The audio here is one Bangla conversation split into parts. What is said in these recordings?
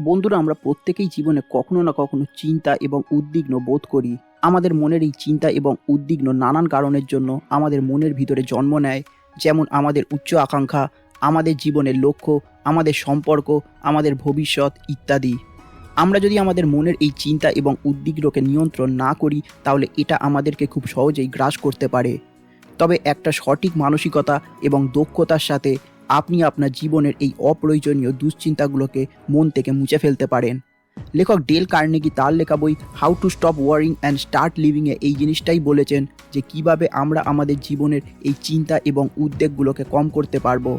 বন্ধুরা, আমরা প্রত্যেকেই জীবনে কখনো না কখনো চিন্তা এবং উদ্বিগ্ন বোধ করি। আমাদের মনের এই চিন্তা এবং উদ্বিগ্ন নানান কারণের জন্য আমাদের মনের ভিতরে জন্ম নেয়। যেমন আমাদের উচ্চ আকাঙ্ক্ষা, আমাদের জীবনের লক্ষ্য, আমাদের সম্পর্ক, আমাদের ভবিষ্যৎ ইত্যাদি। আমরা যদি আমাদের মনের এই চিন্তা এবং উদ্বিগ্নকে নিয়ন্ত্রণ না করি, তাহলে এটা আমাদেরকে খুব সহজেই গ্রাস করতে পারে। তবে একটা সঠিক মানসিকতা এবং দক্ষতার সাথে আপনি আপনার জীবনের এই অপ্রয়োজনীয় দুশ্চিন্তাগুলোকে মন থেকে মুছে ফেলতে পারেন। লেখক ডেল কার্নেগি তার লেখা বই how to stop worrying and start লিভিংয়ে এই জিনিসটাই বলেছেন যে কীভাবে আমরা আমাদের জীবনের এই চিন্তা এবং উদ্বেগগুলোকে কম করতে পারব।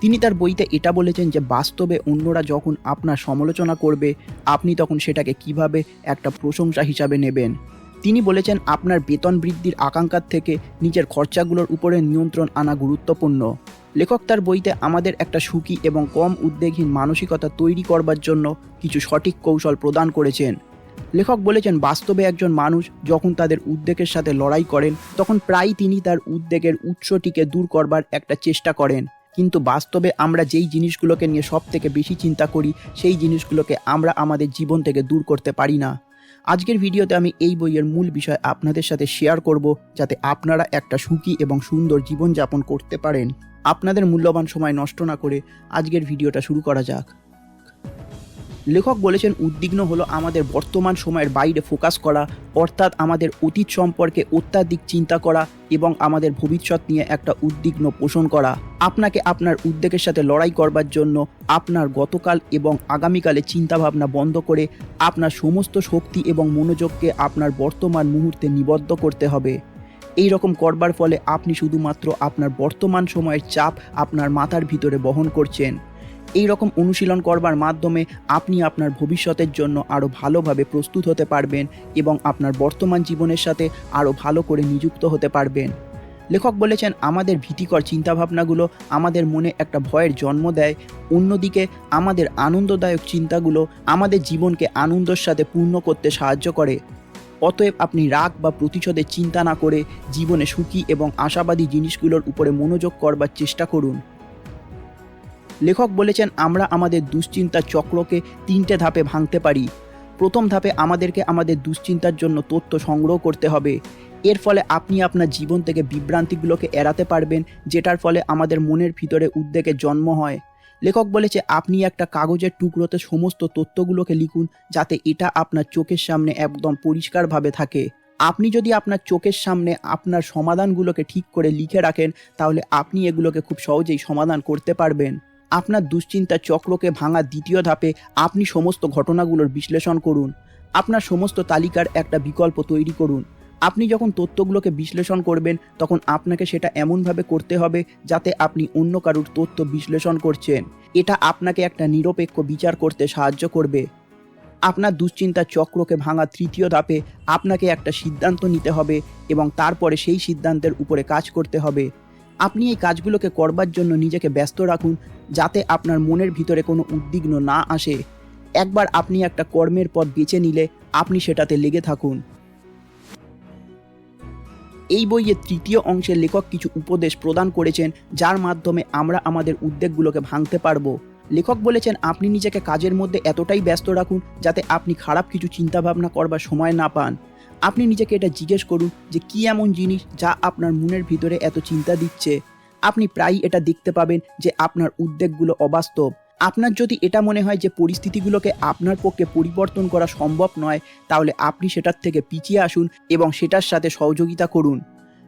তিনি তার বইতে এটা বলেছেন যে বাস্তবে অন্যরা যখন আপনার সমালোচনা করবে, আপনি তখন সেটাকে কীভাবে একটা প্রশংসা হিসাবে নেবেন। তিনি বলেছেন আপনার বেতন বৃদ্ধির আকাঙ্ক্ষার থেকে নিজের খরচাগুলোর উপরে নিয়ন্ত্রণ আনা গুরুত্বপূর্ণ। লেখক তার বইতে আমাদের একটা সুখী এবং কম উদ্বেগহীন মানসিকতা তৈরি করবার জন্য কিছু সঠিক কৌশল প্রদান করেছেন। লেখক বলেছেন, বাস্তবে একজন মানুষ যখন তাদের উদ্বেগের সাথে লড়াই করেন, তখন প্রায় তিনি তার উদ্বেগের উৎসটিকে দূর করবার একটা চেষ্টা করেন। কিন্তু বাস্তবে আমরা যেই জিনিসগুলোকে নিয়ে সব থেকে বেশি চিন্তা করি, সেই জিনিসগুলোকে আমরা আমাদের জীবন থেকে দূর করতে পারি না। আজকের ভিডিওতে আমি এই বইয়ের মূল বিষয় আপনাদের সাথে শেয়ার করব, যাতে আপনারা একটা সুখী এবং সুন্দর জীবনযাপন করতে পারেন। আপনাদের মূল্যবান সময় নষ্ট না করে আজকের ভিডিওটা শুরু করা যাক। লেখক বলেছেন, উদ্বিগ্ন হলো আমাদের বর্তমান সময়ের বাইরে ফোকাস করা, অর্থাৎ আমাদের অতীত সম্পর্কে অত্যাধিক চিন্তা করা এবং আমাদের ভবিষ্যৎ নিয়ে একটা উদ্বিগ্ন পোষণ করা। আপনাকে আপনার উদ্বেগের সাথে লড়াই করবার জন্য আপনার গতকাল এবং আগামীকালে চিন্তাভাবনা বন্ধ করে আপনার সমস্ত শক্তি এবং মনোযোগকে আপনার বর্তমান মুহূর্তে নিবদ্ধ করতে হবে। এই রকম করবার ফলে আপনি শুধুমাত্র আপনার বর্তমান সময়ের চাপ আপনার মাথার ভিতরে বহন করছেন। এই রকম অনুশীলন করবার মাধ্যমে আপনি আপনার ভবিষ্যতের জন্য আরও ভালোভাবে প্রস্তুত হতে পারবেন এবং আপনার বর্তমান জীবনের সাথে আরও ভালো করে নিযুক্ত হতে পারবেন। লেখক বলেছেন, আমাদের ভীতিকর চিন্তাভাবনাগুলো আমাদের মনে একটা ভয়ের জন্ম দেয়। অন্যদিকে, আমাদের আনন্দদায়ক চিন্তাগুলো আমাদের জীবনকে আনন্দের সাথে পূর্ণ করতে সাহায্য করে। অতএব আপনি রাগ বা প্রতিশোধের চিন্তা না করে জীবনে সুখী এবং আশাবাদী জিনিসগুলোর উপরে মনোযোগ করবার চেষ্টা করুন। লেখক বলেছেন, আমরা আমাদের দুশ্চিন্তার চক্রকে তিনটে ধাপে ভাঙতে পারি। প্রথম ধাপে আমাদেরকে আমাদের দুশ্চিন্তার জন্য তথ্য সংগ্রহ করতে হবে। এর ফলে আপনি আপনার জীবন থেকে বিভ্রান্তিগুলোকে এড়াতে পারবেন, যেটার ফলে আমাদের মনের ভিতরে উদ্বেগের জন্ম হয়। লেখক বলেছে, আপনি একটা কাগজের টুকরোতে সমস্ত তথ্যগুলোকে লিখুন যাতে এটা আপনার চোখের সামনে একদম পরিষ্কারভাবে থাকে। আপনি যদি আপনার চোখের সামনে আপনার সমাধানগুলোকে ঠিক করে লিখে রাখেন, তাহলে আপনি এগুলোকে খুব সহজেই সমাধান করতে পারবেন। আপনার দুশ্চিন্তা চক্রকে ভাঙা দ্বিতীয় ধাপে আপনি সমস্ত ঘটনাগুলোর বিশ্লেষণ করুন। আপনার সমস্ত তালিকার একটা বিকল্প তৈরি করুন। আপনি যখন তথ্যগুলোকে বিশ্লেষণ করবেন, তখন আপনাকে সেটা এমনভাবে করতে হবে যাতে আপনি অন্য কারুর তথ্য বিশ্লেষণ করছেন। এটা আপনাকে একটা নিরপেক্ষ বিচার করতে সাহায্য করবে। আপনার দুশ্চিন্তার চক্রকে ভাঙা তৃতীয় ধাপে আপনাকে একটা সিদ্ধান্ত নিতে হবে এবং তারপরে সেই সিদ্ধান্তের উপরে কাজ করতে হবে। আপনি এই কাজগুলোকে করবার জন্য নিজেকে ব্যস্ত রাখুন যাতে আপনার মনের ভিতরে কোনো উদ্বিগ্ন না আসে। একবার আপনি একটা কর্মের পথ বেছে নিলে আপনি সেটাতে লেগে থাকুন। এই বইয়ের তৃতীয় অংশের লেখক কিছু উপদেশ প্রদান করেছেন, যার মাধ্যমে আমরা আমাদের উদ্বেগগুলোকে ভাঙতে পারব। লেখক বলেছেন, আপনি নিজেকে কাজের মধ্যে এতটাই ব্যস্ত রাখুন, যাতে আপনি খারাপ কিছু চিন্তাভাবনা করবার সময় না পান। আপনি নিজেকে এটা জিজ্ঞেস করুন যে কি এমন জিনিস যা আপনার মনের ভিতরে এত চিন্তা দিচ্ছে। আপনি প্রায়ই এটা দেখতে পাবেন যে আপনার উদ্বেগগুলো অবাস্তব। আপনার যদি এটা মনে হয় যে পরিস্থিতিগুলোকে আপনার পক্ষে পরিবর্তন করা সম্ভব নয়, তাহলে আপনি সেটার থেকে পিছিয়ে আসুন এবং সেটার সাথে সহযোগিতা করুন।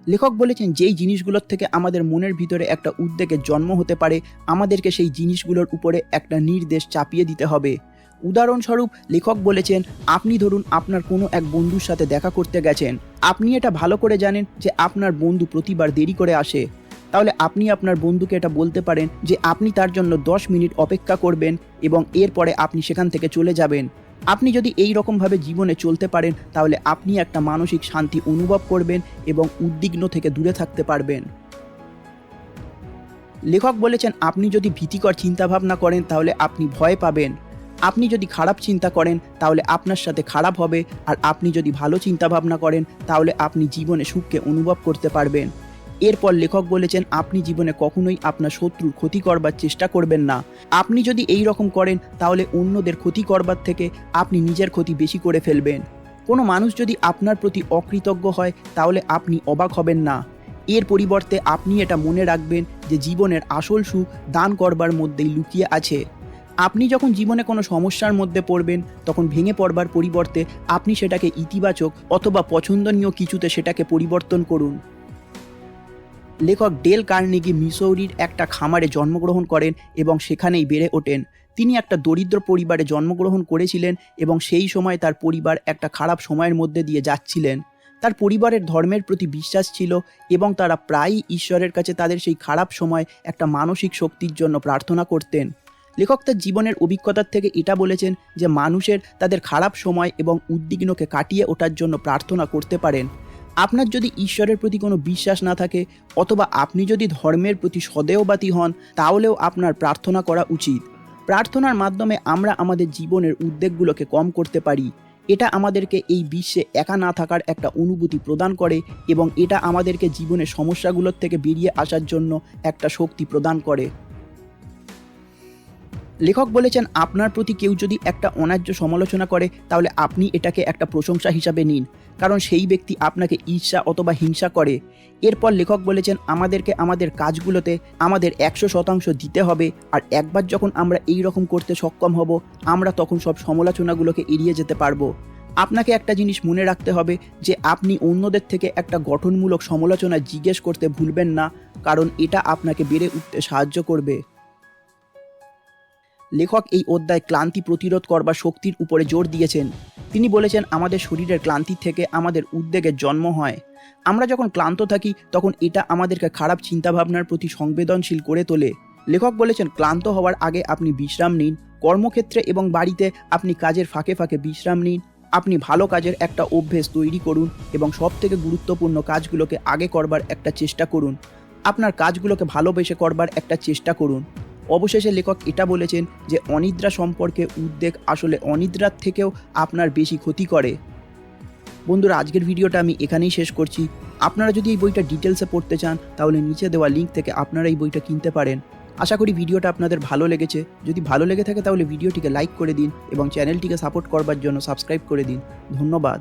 লেখক বলেছেন, যেই জিনিসগুলোর থেকে আমাদের মনের ভিতরে একটা উদ্বেগের জন্ম হতে পারে, আমাদেরকে সেই জিনিসগুলোর উপরে একটা নির্দেশ চাপিয়ে দিতে হবে। উদাহরণস্বরূপ, লেখক বলেছেন, আপনি ধরুন আপনার কোনো এক বন্ধুর সাথে দেখা করতে গেছেন। আপনি এটা ভালো করে জানেন যে আপনার বন্ধু প্রতিবার দেরি করে আসে। তাহলে আপনি আপনার বন্ধুকে এটা বলতে পারেন যে আপনি তার জন্য দশ মিনিট অপেক্ষা করবেন এবং এরপরে আপনি সেখান থেকে চলে যাবেন। আপনি যদি এই রকমভাবে জীবনে চলতে পারেন, তাহলে আপনি একটা মানসিক শান্তি অনুভব করবেন এবং উদ্বিগ্ন থেকে দূরে থাকতে পারবেন। লেখক বলেছেন, আপনি যদি ভীতিকর চিন্তাভাবনা করেন, তাহলে আপনি ভয় পাবেন। আপনি যদি খারাপ চিন্তা করেন, তাহলে আপনার সাথে খারাপ হবে। আর আপনি যদি ভালো চিন্তাভাবনা করেন, তাহলে আপনি জীবনে সুখকে অনুভব করতে পারবেন। এরপর লেখক বলেছেন, আপনি জীবনে কখনোই আপনার শত্রুর ক্ষতি করবার চেষ্টা করবেন না। আপনি যদি এই রকম করেন, তাহলে অন্যদের ক্ষতি করবার থেকে আপনি নিজের ক্ষতি বেশি করে ফেলবেন। কোনো মানুষ যদি আপনার প্রতি অকৃতজ্ঞ হয়, তাহলে আপনি অবাক হবেন না। এর পরিবর্তে আপনি এটা মনে রাখবেন যে জীবনের আসল সুখ দান করবার মধ্যেই লুকিয়ে আছে। আপনি যখন জীবনে কোনো সমস্যার মধ্যে পড়বেন, তখন ভেঙে পড়বার পরিবর্তে আপনি সেটাকে ইতিবাচক অথবা পছন্দনীয় কিছুতে সেটাকে পরিবর্তন করুন। লেখক ডেল কার্নেগি মিসৌরির একটা খামারে জন্মগ্রহণ করেন এবং সেখানেই বেড়ে ওঠেন। তিনি একটা দরিদ্র পরিবারে জন্মগ্রহণ করেছিলেন এবং সেই সময় তার পরিবার একটা খারাপ সময়ের মধ্যে দিয়ে যাচ্ছিলেন। তার পরিবারের ধর্মের প্রতি বিশ্বাস ছিল এবং তারা প্রায়ই ঈশ্বরের কাছে তাদের সেই খারাপ সময় একটা মানসিক শক্তির জন্য প্রার্থনা করতেন। লেখক তার জীবনের অভিজ্ঞতার থেকে এটা বলেছেন যে মানুষের তাদের খারাপ সময় এবং উদ্বিগ্নকে কাটিয়ে ওঠার জন্য প্রার্থনা করতে পারেন। আপনার যদি ঈশ্বরের প্রতি কোনো বিশ্বাস না থাকে, অথবা আপনি যদি ধর্মের প্রতি সদেয়বাতী হন, তাহলেও আপনার প্রার্থনা করা উচিত। প্রার্থনার মাধ্যমে আমরা আমাদের জীবনের উদ্বেগগুলোকে কম করতে পারি। এটা আমাদেরকে এই বিশ্বে একা না থাকার একটা অনুভূতি প্রদান করে এবং এটা আমাদেরকে জীবনের সমস্যাগুলোর থেকে বেরিয়ে আসার জন্য একটা শক্তি প্রদান করে। লেখক বলেছেন, আপনার প্রতি কেউ যদি একটা অন্যায্য সমালোচনা করে, তাহলে আপনি এটাকে একটা প্রশংসা হিসাবে নিন। কারণ সেই ব্যক্তি আপনাকে ঈর্ষা অথবা হিংসা করে। এরপর লেখক বলেছেন, আমাদেরকে আমাদের কাজগুলোতে আমাদের একশো শতাংশ দিতে হবে আর একবার যখন আমরা এই রকম করতে সক্ষম হব, আমরা তখন সব সমালোচনাগুলোকে এড়িয়ে যেতে পারব। আপনাকে একটা জিনিস মনে রাখতে হবে যে, আপনি অন্যদের থেকে একটা গঠনমূলক সমালোচনা জিজ্ঞেস করতে ভুলবেন না, কারণ এটা আপনাকে বেড়ে উঠতে সাহায্য করবে। লেখক এই অধ্যায় ক্লান্তি প্রতিরোধ করবার শক্তির উপরে জোর দিয়েছেন। তিনি বলেছেন, আমাদের শরীরের ক্লান্তি থেকে আমাদের উদ্বেগের জন্ম হয়। আমরা যখন ক্লান্ত থাকি, তখন এটা আমাদেরকে খারাপ চিন্তাভাবনার প্রতি সংবেদনশীল করে তোলে। লেখক বলেছেন, ক্লান্ত হওয়ার আগে আপনি বিশ্রাম নিন। কর্মক্ষেত্রে এবং বাড়িতে আপনি কাজের ফাঁকে ফাঁকে বিশ্রাম নিন। আপনি ভালো কাজের একটা অভ্যেস তৈরি করুন এবং সব থেকে গুরুত্বপূর্ণ কাজগুলোকে আগে করবার একটা চেষ্টা করুন। আপনার কাজগুলোকে ভালোবেসে করবার একটা চেষ্টা করুন। অবশেষে লেখক এটা বলেছেন যে অনিদ্রা সম্পর্কে উদ্বেগ আসলে অনিদ্রার থেকেও আপনার বেশি ক্ষতি করে। বন্ধুরা, আজকের ভিডিওটা আমি এখানেই শেষ করছি। আপনারা যদি এই বইটা ডিটেলসে পড়তে চান, তাহলে নিচে দেওয়া লিঙ্ক থেকে আপনারা এই বইটা কিনতে পারেন। আশা করি ভিডিওটা আপনাদের ভালো লেগেছে। যদি ভালো লেগে থাকে, তাহলে ভিডিওটিকে লাইক করে দিন এবং চ্যানেলটিকে সাপোর্ট করবার জন্য সাবস্ক্রাইব করে দিন। ধন্যবাদ।